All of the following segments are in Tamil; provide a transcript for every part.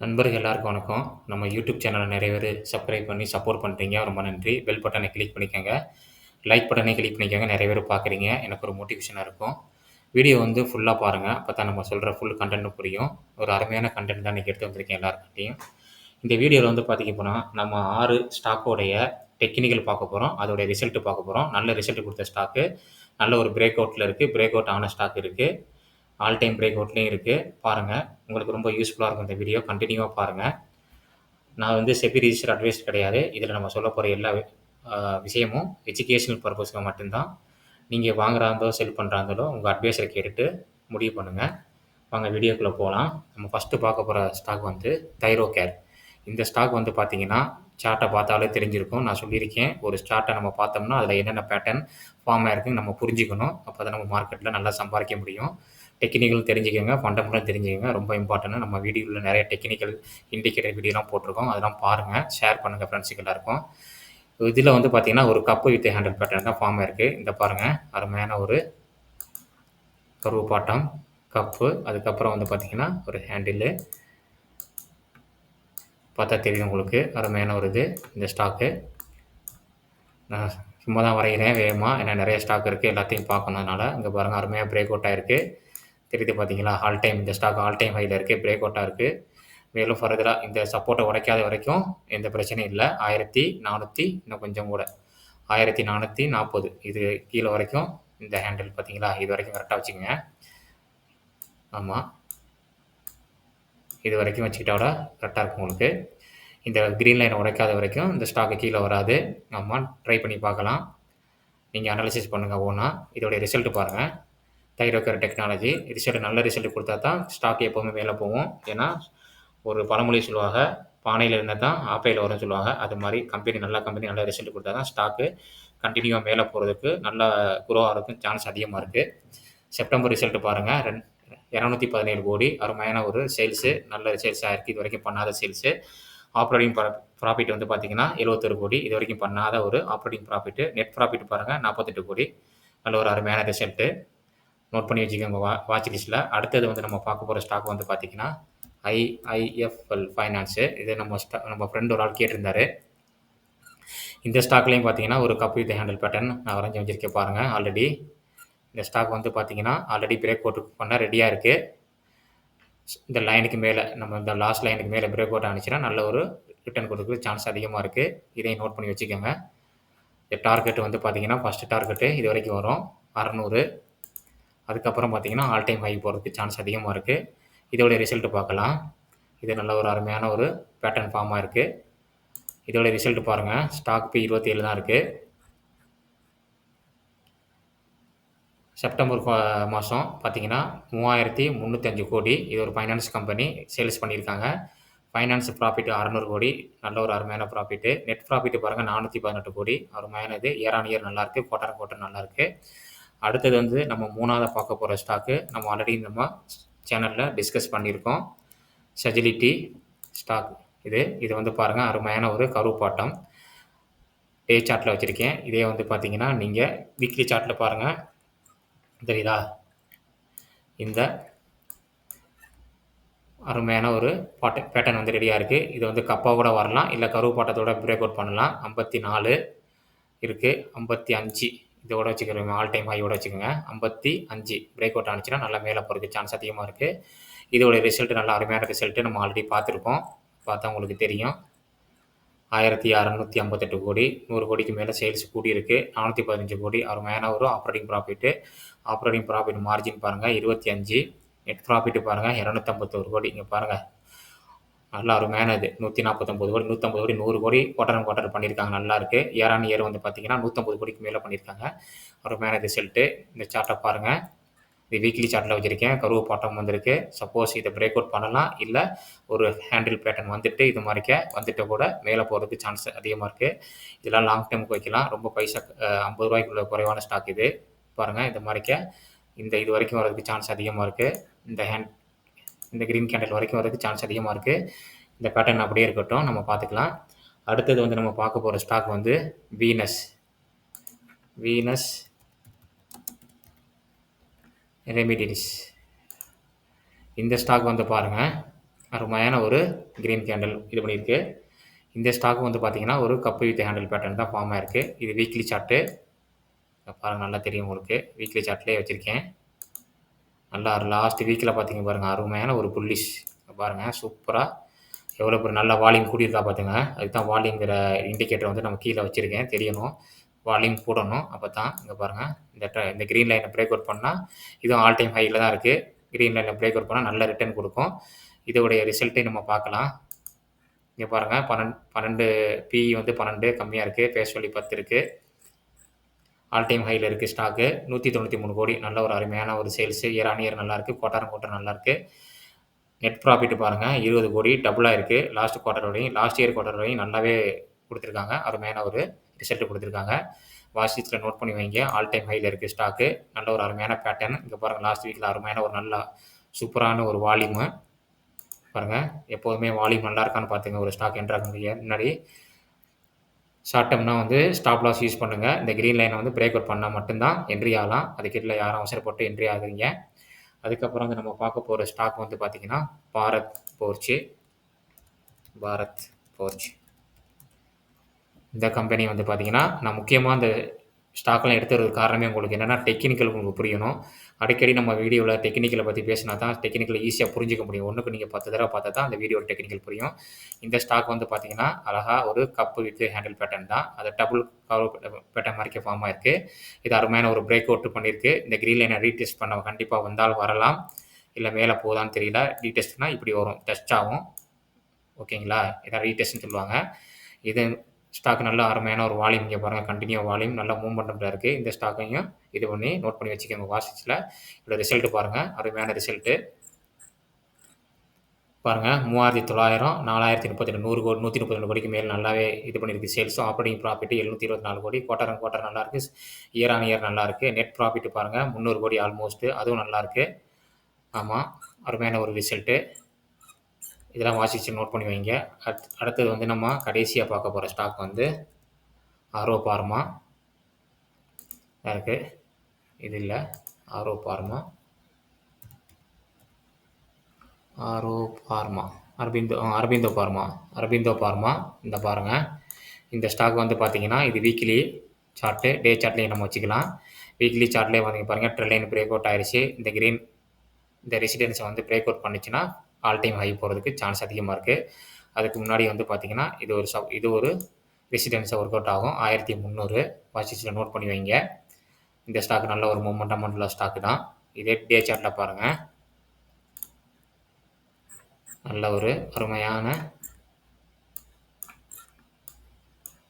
நண்பர்கள் எல்லாருக்கும் வணக்கம். நம்ம யூடியூப் சேனலை நிறைய பேர் சப்ஸ்கிரைப் பண்ணி சப்போர்ட் பண்ணுறீங்க ரொம்ப நன்றி. பெல் பட்டனை கிளிக் பண்ணிக்கங்க. லைக் பட்டனை கிளிக் பண்ணிக்கோங்க நிறைய பேர் பார்க்குறீங்க. எனக்கு ஒரு மோட்டிவேஷனாக இருக்கும். வீடியோ வந்து ஃபுல்லாக பாருங்கள் அப்போ தான் நம்ம சொல்கிற ஃபுல் கண்டென்ட் புரியும். ஒரு அருமையான கன்டென்ட் தான் இன்னைக்கு எடுத்து வந்திருக்கேன் எல்லாருக்கிட்டையும் இந்த வீடியோவில் வந்து பார்த்திங்க போனால் நம்ம ஆறு ஸ்டாக்கோடைய டெக்னிக்கல் பார்க்க போகிறோம் அதோடைய ரிசல்ட்டு பார்க்க போகிறோம் நல்ல ரிசல்ட் கொடுத்த ஸ்டாக்கு. நல்ல ஒரு பிரேக் அவுட்டில் இருக்குது பிரேக் அவுட் ஆன ஸ்டாக் இருக்குது ஆல் டைம் பிரேக் அவுட்லேயும் இருக்குது பாருங்கள் உங்களுக்கு ரொம்ப யூஸ்ஃபுல்லாக இருக்கும் இந்த வீடியோ. கண்டினியூவாக பாருங்கள் நான் வந்து செபி ரிஜிஸ்டர் அட்வைஸ் கிடையாது. இதில் நம்ம சொல்ல போகிற எல்லா விஷயமும் எஜுகேஷனல் பர்பஸ்க்கு மட்டும்தான் நீங்கள் வாங்குறாந்தோ செல் பண்ணுறாங்களோ உங்கள் அட்வைஸரை கேட்டுட்டு முடிவு பண்ணுங்கள் வாங்க வீடியோக்குள்ளே போகலாம் நம்ம ஃபஸ்ட்டு பார்க்க போகிற ஸ்டாக் வந்து தைரோ கேர் இந்த ஸ்டாக் வந்து பார்த்தீங்கன்னா, சார்ட்டை பார்த்தாலே தெரிஞ்சிருக்கும். நான் சொல்லியிருக்கேன். ஒரு சார்ட்டை நம்ம பார்த்தோம்னா, அதில் என்னென்ன பேட்டர்ன் ஃபார்ம் ஆயிருக்குன்னு நம்ம புரிஞ்சுக்கணும். அப்போ தான் நம்ம மார்க்கெட்டில் நல்லா சம்பாதிக்க முடியும். டெக்னிக்கல் தெரிஞ்சுக்கோங்க ஃபண்டமெண்டல் தெரிஞ்சுக்கோங்க ரொம்ப இம்பார்ட்டன்ட். நம்ம வீடியோவில் நிறைய டெக்னிக்கல் இண்டிகேட்டர் வீடியோலாம் போட்டிருக்கோம். அதெல்லாம் பாருங்கள் ஷேர் பண்ணுங்கள் ஃப்ரெண்ட்ஸுக்கு எல்லாருக்கும். இதில் வந்து பார்த்தீங்கன்னா, ஒரு கப்பு வித் ஹேண்டில் பேட்டர்ன் தான் ஃபார்ம் இருக்குது இந்த பாருங்கள் அருமையான ஒரு கர்வ் பாட்டம், கப்பு, அதுக்கப்புறம் வந்து பார்த்தீங்கன்னா, ஒரு ஹேண்டிலு. பார்த்தா தெரியும் உங்களுக்கு. அருமையான ஒரு இது. இந்த ஸ்டாக்கு. நான் சும்மா தான் வரைகிறேன் வேகமாக ஏன்னா நிறைய ஸ்டாக் இருக்குது எல்லாத்தையும் பார்க்கணும் அதனால் இங்கே பாருங்கள் அருமையாக பிரேக் அவுட் ஆகிருக்கு தெரியுது பார்த்தீங்களா? ஆல் டைம் இந்த ஸ்டாக் ஆல் டைம் ஹையில் இருக்குது பிரேக் அவுட்டாக இருக்குது மேலும் ஃபர்தராக இந்த சப்போர்ட்டை உடைக்காத வரைக்கும் எந்த பிரச்சனையும் இல்லை ஆயிரத்தி நானூற்றி இன்னும் கொஞ்சம் கூட. 1440 இது கீழே வரைக்கும் இந்த ஹேண்டில் பார்த்தீங்களா? இது வரைக்கும் கரெக்டாக வச்சுக்கங்க. ஆமாம் இது வரைக்கும் வச்சுக்கிட்டோட கரெக்டாக இருக்கும் உங்களுக்கு. இந்த க்ரீன் லைனை உடைக்காத வரைக்கும் இந்த ஸ்டாக்கு கீழே வராது. நம்ம ட்ரை பண்ணி பார்க்கலாம். நீங்கள் அனாலிசிஸ் பண்ணுங்கள் ஓனா. இதோடைய ரிசல்ட் பாருங்கள் தைரோக்கர் டெக்னாலஜி. ரிசல்ட் நல்ல ரிசல்ட் கொடுத்தா தான் ஸ்டாக் எப்போவுமே மேலே போகும். ஏன்னா, ஒரு பழமொழி சொல்லுவாங்க. பானையில் இருந்தால் தான் ஆப்பையில் வரும்னு சொல்லுவாங்க. அது மாதிரி கம்பெனி நல்ல கம்பெனி நல்ல ரிசல்ட் கொடுத்தா தான் ஸ்டாக்கு கண்டினியூவாக மேலே போகிறதுக்கு நல்லா குரோ இருக்கும் சான்ஸ் அதிகமாக இருக்குது செப்டம்பர் ரிசல்ட் பாருங்கள் ரெண் 217 கோடி அருமையான ஒரு சேல்ஸு நல்ல சேல்ஸ் ஆயிருக்கு. இதுவரைக்கும் பண்ணாத சேல்ஸு ஆப்ரேட்டிங் ப்ரா ப்ராஃபிட் வந்து பார்த்தீங்கன்னா, 71 கோடி. இது வரைக்கும் பண்ணாத ஒரு ஆப்ரேட்டிங் ப்ராஃபிட்டு நெட் ப்ராஃபிட் பாருங்கள் நாற்பத்தெட்டு கோடி. நல்ல ஒரு அருமையான ரிசல்ட்டு நோட் பண்ணி வச்சுக்கோங்க வா வாட்ச் லிஸ்ட்டில் அடுத்தது வந்து நம்ம பார்க்க போகிற ஸ்டாக் வந்து பார்த்தீங்கன்னா, ஐஐஎஃப்எல் ஃபைனான்ஸு இது நம்ம ஸ்டா நம்ம ஃப்ரெண்ட் ஒரு ஆள் கேட்டிருந்தாரு. இந்த ஸ்டாக்லேயும் பார்த்தீங்கன்னா, ஒரு கப் வித் ஹேண்டில் பேட்டர்ன் நான் வரைஞ்சி வச்சிருக்கேன் பாருங்கள் ஆல்ரெடி. இந்த ஸ்டாக் வந்து பார்த்தீங்கன்னா, ஆல்ரெடி பிரேக் அவுட் பண்ண ரெடியாக இருக்குது இந்த லைனுக்கு மேலே நம்ம இந்த லாஸ்ட் லைனுக்கு மேலே பிரேக் அவுட் ஆனிச்சுன்னா நல்ல ஒரு ரிட்டர்ன் கொடுக்குற சான்ஸ் அதிகமாக இருக்குது இதையும் நோட் பண்ணி வச்சுக்கோங்க. இந்த டார்கெட் வந்து பார்த்தீங்கன்னா, ஃபஸ்ட்டு டார்கெட்டு இது வரைக்கும் வரும். 600 அதுக்கப்புறம் பார்த்தீங்கன்னா, ஆல் டைம் ஹை போகிறதுக்கு சான்ஸ் அதிகமாக இருக்குது இதோடைய ரிசல்ட் பார்க்கலாம். இது நல்ல ஒரு அருமையான ஒரு பேட்டர்ன் ஃபார்மாக இருக்குது இதோடைய ரிசல்ட் பாருங்கள் ஸ்டாக் பி 27 தான் இருக்குது செப்டம்பர் மாதம் பார்த்தீங்கன்னா மூவாயிரத்தி முந்நூற்றஞ்சு கோடி. இது ஒரு ஃபைனான்ஸ் கம்பெனி சேல்ஸ் பண்ணியிருக்காங்க. ஃபைனான்ஸ் ப்ராஃபிட் 600 கோடி. நல்ல ஒரு அருமையான ப்ராஃபிட். நெட் ப்ராஃபிட் பாருங்கள் நானூற்றி பதினெட்டு கோடி. அருமையான இது. இயர் ஆன் இயர் நல்லாயிருக்கு குவார்டர் குவார்டர் நல்லாயிருக்கு அடுத்தது வந்து நம்ம மூணாவது பார்க்க போகிற ஸ்டாக்கு நம்ம ஆல்ரெடி நம்ம சேனலில் டிஸ்கஸ் பண்ணியிருக்கோம். செஜிலிட்டி ஸ்டாக் இது. இது வந்து பாருங்கள் அருமையான ஒரு கர்வ் பாட்டம். டே சார்ட்டில் வச்சுருக்கேன் இதே வந்து பார்த்தீங்கன்னா, நீங்கள் வீக்லி சார்ட்டில் பாருங்கள் தெரியுதா? இந்த அருமையான ஒரு பாட்ட பேட்டர்ன் வந்து ரெடியாக இருக்குது இது வந்து கப்பா கூட வரலாம். இல்லை கருவு பாட்டத்தோட பிரேக் அவுட் பண்ணலாம். ஐம்பத்தி நாலு இருக்குது ஐம்பத்தி அஞ்சு இதோட வச்சுக்கிறோங்க. ஆல் டைம் ஹையோட வச்சுக்கோங்க. 55 பிரேக் அவுட் ஆனுச்சுன்னா, நல்லா மேலே போகிறதுக்கு சான்ஸ் அதிகமாக இருக்குது இதோட ரிசல்ட் நல்ல அருமையான ரிசல்ட்டு நம்ம ஆல்ரெடி பார்த்துருக்கோம் பார்த்தா உங்களுக்கு தெரியும். 1658 கோடி. நூறு கோடிக்கு மேலே சேல்ஸ் கூடியிருக்கு. 415 கோடி. அருமையான ஒரு operating profit operating profit margin பாருங்கள் இருபத்தி அஞ்சு நெட் ப்ராஃபிட் பாருங்கள் இரநூத்தம்பத்தோரு கோடி. இங்கே பாருங்கள் நல்ல அருமையான இது. 149 கோடி, 150 கோடி, நூறு கோடி குவார்ட்டர் ஆன் பண்ணியிருக்காங்க. நல்லா இருக்கு. இயர் ஆன் இயர் வந்து பார்த்தீங்கன்னா, 150 கோடிக்கு மேலே பண்ணியிருக்காங்க. அருமையான ரிசல்ட்டு இந்த சார்ட்டை பாருங்கள் இது வீக்லி சார்ட்டில் வச்சுருக்கேன் கருவு பாட்டம் வந்திருக்கு. சப்போஸ் இதை பிரேக் அவுட் பண்ணலாம். இல்லை ஒரு ஹேண்டில் பேட்டர்ன் வந்துட்டு இது மாதிரிக்க வந்துட்டு கூட மேலே போகிறதுக்கு சான்ஸ் அதிகமாக இருக்குது இதெல்லாம் லாங் டைமுக்கு வைக்கலாம். ரொம்ப பைசா ஐம்பது ரூபாய்க்குள்ள குறைவான ஸ்டாக் இது. பாருங்கள் இந்த மாதிரிக்க இந்த இது வரைக்கும் வர்றதுக்கு சான்ஸ் அதிகமாக இருக்குது இந்த ஹேண்ட் இந்த க்ரீன் கேண்டில் வரைக்கும் வரதுக்கு சான்ஸ் அதிகமாக இருக்குது இந்த பேட்டர்ன் அப்படியே இருக்கட்டும். நம்ம பார்த்துக்கலாம். அடுத்தது வந்து நம்ம பார்க்க போகிற ஸ்டாக் வந்து வீனஸ். Venus Remedies. இந்த ஸ்டாக் வந்து பாருங்கள் அருமையான ஒரு க்ரீன் கேண்டில் இது பண்ணியிருக்கு இந்த ஸ்டாக் வந்து பார்த்தீங்கன்னா ஒரு கப்பு வித் ஹேண்டில் பேட்டர்ன் தான் ஃபார்மாக இருக்குது இது வீக்லி சார்ட்டு பாருங்கள் நல்லா தெரியும் உங்களுக்கு வீக்லி சார்ட்லேயே வச்சுருக்கேன் நல்லா லாஸ்ட் வீக்கில் பார்த்தீங்க பாருங்கள் அருமையான ஒரு புல்லிஷ் பாருங்கள் சூப்பராக எவ்வளோ பெரிய நல்ல வால்யூம் கூடியிருக்கா பார்த்துங்க அதுக்கு தான் வால்யூங்கிற இண்டிகேட்டர் வந்து நம்ம கீழே வச்சுருக்கேன் தெரியணும். வால்யூம் கூடணும். அப்போ தான் இங்கே பாருங்கள் இந்த இந்த க்ரீன் லைனை பிரேக் அவுட் பண்ணால் இதுவும் ஆல் டைம் ஹையில் தான் இருக்குது க்ரீன் லைனில் பிரேக் அவுட் பண்ணால் நல்ல ரிட்டர்ன் கொடுக்கும். இதோடைய ரிசல்ட்டை நம்ம பார்க்கலாம். இங்கே பாருங்கள் பன்னெண்டு பன்னெண்டு பிஇ வந்து பன்னெண்டு கம்மியாக இருக்குது பேஸ் சொல்லி பத்து இருக்குது ஆல் டைம் ஹையில் இருக்குது ஸ்டாக்கு நூற்றி தொண்ணூற்றி மூணு கோடி. நல்ல ஒரு அருமையான ஒரு சேல்ஸு இயர் ஆன் இயர் நல்லாயிருக்கு கோட்டாரம் கோட்டர் நல்லாயிருக்கு நெட் ப்ராஃபிட் பாருங்கள் இருபது கோடி. டபுளாக இருக்குது லாஸ்ட் குவார்டர் வரையும் லாஸ்ட் இயர் குவார்டர் வரையும் நல்லாவே கொடுத்துருக்காங்க. அருமையான ஒரு ரிசல்ட் கொடுத்துருக்காங்க. வாட்ஸ்அப்பில் நோட் பண்ணி வைங்க. ஆல் டைம் ஹையில் இருக்குது ஸ்டாக்கு நல்ல ஒரு அருமையான பேட்டர்ன் இங்கே பாருங்கள் லாஸ்ட் வீக்கில் அருமையான ஒரு நல்ல சூப்பரான ஒரு வால்யூமு பாருங்கள் எப்போதுமே வால்யூம் நல்லா இருக்கான்னு பார்த்துங்க. ஒரு ஸ்டாக் என்ட்ராக முன்னாடி ஷார்ட் டேர்ம்னா வந்து ஸ்டாப் லாஸ் யூஸ் பண்ணுங்கள் இந்த க்ரீன் லைனை வந்து பிரேக் அவுட் பண்ணால் மட்டும்தான் என்ட்ரி ஆகலாம். அதுக்கிட்ட யாரும் அவசரப்பட்டு என்ட்ரி ஆகுறீங்க அதுக்கப்புறம் வந்து நம்ம பார்க்க போகிற ஸ்டாக் வந்து பார்த்திங்கன்னா பாரத் போர்ச்சு. பாரத் போர்ச் இந்த கம்பெனி வந்து பார்த்திங்கன்னா நான் முக்கியமாக இந்த ஸ்டாக்லாம் எடுத்துறது காரணமே உங்களுக்கு என்னென்னா டெக்னிக்கல் உங்களுக்கு புரியணும். அடிக்கடி நம்ம வீடியோவில் டெக்னிக்கலை பற்றி பேசினா தான் டெக்னிக்கலை ஈஸியாக புரிஞ்சிக்க முடியும். ஒன்றுக்கு நீங்கள் பத்து தடவை பார்த்தா தான் அந்த வீடியோ டெக்னிக்கல் புரியும். இந்த ஸ்டாக் வந்து பார்த்திங்கன்னா அழகாக ஒரு கப்பு வித்து ஹேண்டில் பேட்டர்ன் தான். அது டபுள் கவர் பேட்டர்ன் மாதிரி ஃபார்மாக இருக்குது இது அருமையான ஒரு பிரேக் அவுட் பண்ணியிருக்கு இந்த க்ரீன் லைனை ரீடெஸ்ட் பண்ண கண்டிப்பாக வந்தால் வரலாம். இல்லை மேலே போதான்னு தெரியல. ரீடெஸ்ட்னா இப்படி வரும். டெஸ்ட் ஆகும். ஓகேங்களா? இதான் ரீடெஸ்ட்னு சொல்லுவாங்க. இது ஸ்டாக் நல்ல அருமையான ஒரு வால்யூம் இங்கே பாருங்கள் கண்டினியூ வால்யூம் நல்லா மூவ்மெண்ட்டில் இருக்குது இந்த ஸ்டாக்கையும் இது பண்ணி நோட் பண்ணி வச்சுக்கோங்க வாசிச்சில் இதோட ரிசல்ட்டு பாருங்கள் அருமையான ரிசல்ட்டு பாருங்கள் மூவாயிரத்தி தொள்ளாயிரம் நாலாயிரத்தி முப்பத்தி நூறு கோடி நூற்றி முப்பத்தி ரெண்டு கோடிக்கு மேல் நல்லாவே இது பண்ணியிருக்கு. சேல்ஸும் ஆப்ரேட்டிங் ப்ராஃபிட் எழுநூற்றி இருபத்தி நாலு கோடி. குவார்டர் அண்ட் குவார்டர் நல்லாயிருக்கு இயர் ஆன் இயர் நல்லாயிருக்கு நெட் ப்ராஃபிட் பாருங்கள் முந்நூறு கோடி ஆல்மோஸ்ட்டு அதுவும் நல்லாயிருக்கு ஆமாம் அருமையான ஒரு ரிசல்ட்டு இதெல்லாம் வாசிச்சு நோட் பண்ணி வைங்க. அட் அடுத்தது வந்து நம்ம கடைசியாக பார்க்க போகிற ஸ்டாக் வந்து ஆரோ பார்மா இருக்குது இது இல்லை. ஆரோ பார்மா ஆரோ pharma Aurobindo Aurobindo pharma Aurobindo pharma இந்த பாருங்கள் இந்த ஸ்டாக் வந்து பார்த்தீங்கன்னா இது வீக்லி சார்ட்டு டே சார்ட்லேயும் நம்ம வச்சுக்கலாம். வீக்லி சார்ட்லேயே வந்து பாருங்கள் ட்ரெயின் பிரேக் அவுட் ஆயிடுச்சு இந்த க்ரீன் இந்த ரெசிடென்ஸை வந்து பிரேக் அவுட் பண்ணிச்சுன்னா ஆல் டைம் ஹை போகிறதுக்கு சான்ஸ் அதிகமாக இருக்குது அதுக்கு முன்னாடி வந்து பார்த்திங்கன்னா இது ஒரு சப் இது ஒரு ரெசிடென்ஸை ஒர்க் அவுட் ஆகும். ஆயிரத்தி முந்நூறு. வாட்சிஸில் நோட் பண்ணி வைங்க. இந்த ஸ்டாக் நல்ல ஒரு மூமெண்ட் உள்ள ஸ்டாக்கு தான். இதே டே சார்ட்டில் பாருங்கள் நல்ல ஒரு அருமையான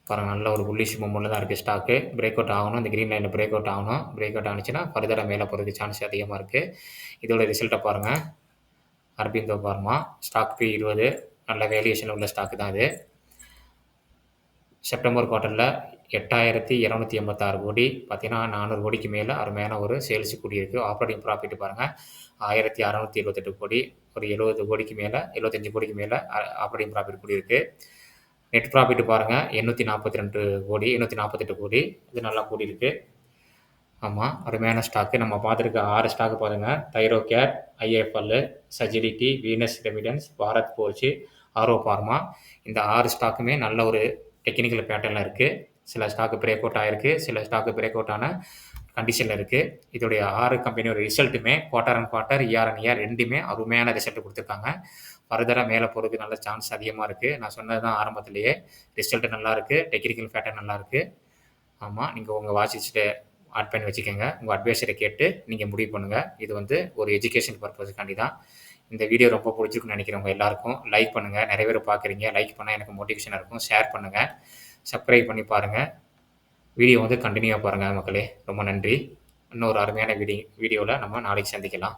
பாருங்கள் நல்ல ஒரு புல்லிஷ் மூமெண்ட்டில் தான் இருக்குது ஸ்டாக்கு பிரேக் அவுட் ஆகணும். இந்த க்ரீன் லைனில் பிரேக் அவுட் ஆகணும். பிரேக் அவுட் ஆனிச்சுன்னா ஃபர்தராக மேலே போகிறதுக்கு சான்ஸ் அதிகமாக இருக்குது இதோட ரிசல்ட்டை பாருங்கள் அரபிந்தோ பார்மா. ஸ்டாக் பி இருபது. நல்ல வேல்யூஷன் உள்ள ஸ்டாக்கு தான் இது. செப்டம்பர் குவார்ட்டரில் எட்டாயிரத்தி இரநூத்தி எண்பத்தாறு கோடி. பார்த்தீங்கன்னா நானூறு கோடிக்கு மேலே அருமையான ஒரு சேல்ஸ் கூடியிருக்கு. ஆப்ரேட்டிங் ப்ராஃபிட் பாருங்கள் ஆயிரத்தி அறநூற்றி எழுபத்தெட்டு கோடி. ஒரு எழுபது கோடிக்கு மேலே எழுபத்தஞ்சு கோடிக்கு மேலே ஆப்ரேட்டிங் ப்ராஃபிட் கூடியிருக்கு. நெட் ப்ராஃபிட் பாருங்கள் எண்ணூற்றி நாற்பத்தி ரெண்டு கோடி எண்ணூற்றி நாற்பத்தெட்டு கோடி. இது நல்லா கூடியிருக்கு. ஆமாம் அருமையான ஸ்டாக்கு நம்ம பார்த்துருக்க ஆறு ஸ்டாக்கு பாருங்கள் தைரோ கேர் ஐஎஃப்எல் சஜிலிட்டி வீனஸ் ரெமிடன்ஸ் பாரத் போர்ச்சு ஆரோ ஃபார்மா இந்த ஆறு ஸ்டாக்குமே நல்ல ஒரு டெக்னிக்கல் பேட்டர்னில் இருக்குது சில ஸ்டாக்கு பிரேக் அவுட் ஆகிருக்கு சில ஸ்டாக்கு பிரேக் அவுட் ஆன கண்டிஷனில் இருக்குது இதோடைய ஆறு கம்பெனியோட ரிசல்ட்டுமே quarter and quarter year and year ரெண்டுமே அருமையான ரிசல்ட் கொடுத்துருக்காங்க. ஃபர்தராக மேலே போகிறதுக்கு நல்ல சான்ஸ் அதிகமாக இருக்குது நான் சொன்னது தான் ஆரம்பத்திலேயே ரிசல்ட் நல்லாயிருக்கு டெக்னிக்கல் பேட்டர் நல்லாருக்கு ஆமாம் நீங்கள் உங்கள் வாட்சிச்சுட்டு ஆட் பண்ணி வச்சுக்கோங்க. உங்கள் அட்வைஸரை கேட்டு நீங்கள் முடிவு பண்ணுங்கள் இது வந்து ஒரு எஜுகேஷன் பர்பஸ்க்காண்டி தான் இந்த வீடியோ ரொம்ப பிடிச்சிருக்குன்னு நினைக்கிறவங்க எல்லாருக்கும் லைக் பண்ணுங்கள் நிறைய பேர் பார்க்குறீங்க. லைக் பண்ணால் எனக்கு மோட்டிவேஷனாக இருக்கும். ஷேர் பண்ணுங்கள் சப்ஸ்கிரைப் பண்ணி பாருங்கள் வீடியோ வந்து கண்டினியூவாக பாருங்கள் மக்களே. ரொம்ப நன்றி. இன்னொரு அருமையான வீடியோ வீடியோவில் நம்ம நாளைக்கு சந்திக்கலாம்.